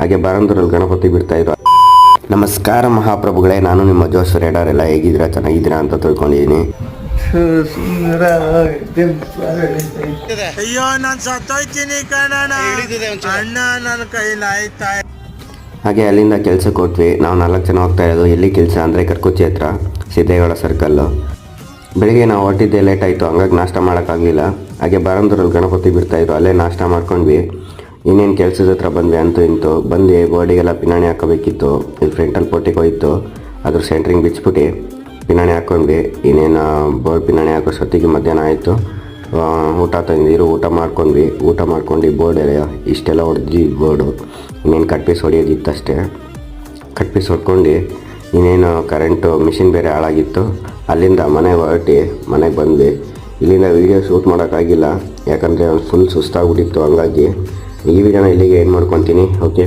ಹಾಗೆ ಬಾರಂದೂರಲ್ಲಿ ಗಣಪತಿ ಬಿಡ್ತಾ ಇದ್ರು ನಮಸ್ಕಾರ ಮಹಾಪ್ರಭುಗಳೇ ನಾನು ನಿಮ್ಮ ಜೋಶ್ ರೇಡಾರ್. ಎಲ್ಲ ಹೇಗಿದ್ದೀರಾ? ಚೆನ್ನಾಗಿದ್ದೀರಾ ಅಂತ ತಿಳ್ಕೊಂಡಿದ್ದೀನಿ. ಅಯ್ಯೋ ನಾನ್ ಸತ್ತೋಯ್ತೀನಿ ಅಣ್ಣ ನನ್ನ ಹಾಗೆ ಅಲ್ಲಿಂದ ಕೆಲ್ಸಕ್ಕೆ ಹೋದ್ವಿ. ನಾವು ನಾಲ್ಕು ಜನ ಹೋಗ್ತಾ ಇರೋದು. ಎಲ್ಲಿ ಕೆಲಸ ಅಂದರೆ ಕರ್ಕುಚ್ಚಿ ಹತ್ರ ಸಿದ್ದೇಗೌಡ ಸರ್ಕಲ್ಲು ಬೆಳಿಗ್ಗೆ ನಾವು ಹೊರಟಿದ್ದೆ ಲೇಟ್ ಆಯಿತು. ಹಂಗಾಗಿ ನಾಷ್ಟ ಮಾಡೋಕ್ಕಾಗಲಿಲ್ಲ. ಹಾಗೆ ಬಾರಂದೂರಲ್ಲಿ ಗಣಪತಿ ಬಿಡ್ತಾಯಿದ್ರು ಅಲ್ಲೇ ನಾಷ್ಟ ಮಾಡ್ಕೊಂಡ್ವಿ. ಇನ್ನೇನು ಕೆಲಸದ ಹತ್ರ ಬಂದ್ವಿ ಅಂತೂ ಇಂತು. ಬಂದು ಬಾಡಿಗೆಲ್ಲ ಪಿನಾಣಿ ಹಾಕೋಬೇಕಿತ್ತು ಇಲ್ಲಿ ಫ್ರಂಟಲ್ಲಿ ಪೋಟಿಗೆ ಹೋಯಿತು. ಅದ್ರ ಸೆಂಟ್ರಿಂಗ್ ಬಿಚ್ಬಿಟ್ಟು ಪಿನಾಣಿ ಹಾಕೊಂಡ್ವಿ ಇನ್ನೇನು ಬೋರ್ಡ್ ಪಿನಾಣಿ ಹಾಕೋ ಸತ್ತಿಗೆ ಮಧ್ಯಾಹ್ನ ಆಯಿತು. ಊಟ ತಂದಿರು ಊಟ ಮಾಡ್ಕೊಂಡ್ವಿ. ಊಟ ಮಾಡ್ಕೊಂಡು ಬೋರ್ಡ್ ಎಲ್ಲ ಇಷ್ಟೆಲ್ಲ ಹೊಡೆದ್ವಿ ಬೋರ್ಡು. ಇನ್ನೇನು ಕಟ್ ಪೀಸ್ ಹೊಡೆಯೋದಿತ್ತು ಅಷ್ಟೇ. ಕಟ್ ಪೀಸ್ ಹೊಡ್ಕೊಂಡು ಇನ್ನೇನು ಕರೆಂಟು ಮಿಷಿನ್ ಬೇರೆ ಹಾಳಾಗಿತ್ತು. ಅಲ್ಲಿಂದ ಮನೆಗೆ ಹೊರಟಿ, ಮನೆಗೆ ಬಂದ್ವಿ. ಇಲ್ಲಿಂದ ವೀಡಿಯೋ ಶೂಟ್ ಮಾಡೋಕ್ಕಾಗಿಲ್ಲ ಯಾಕಂದರೆ ಫುಲ್ ಸುಸ್ತಾಗ್ಬಿಟ್ಟಿತ್ತು ಹಂಗಾಗಿ. ಈ ವಿಡಿಯೋನ ಇಲ್ಲಿಗೆ ಏನು ಮಾಡ್ಕೊತೀನಿ? ಓಕೆ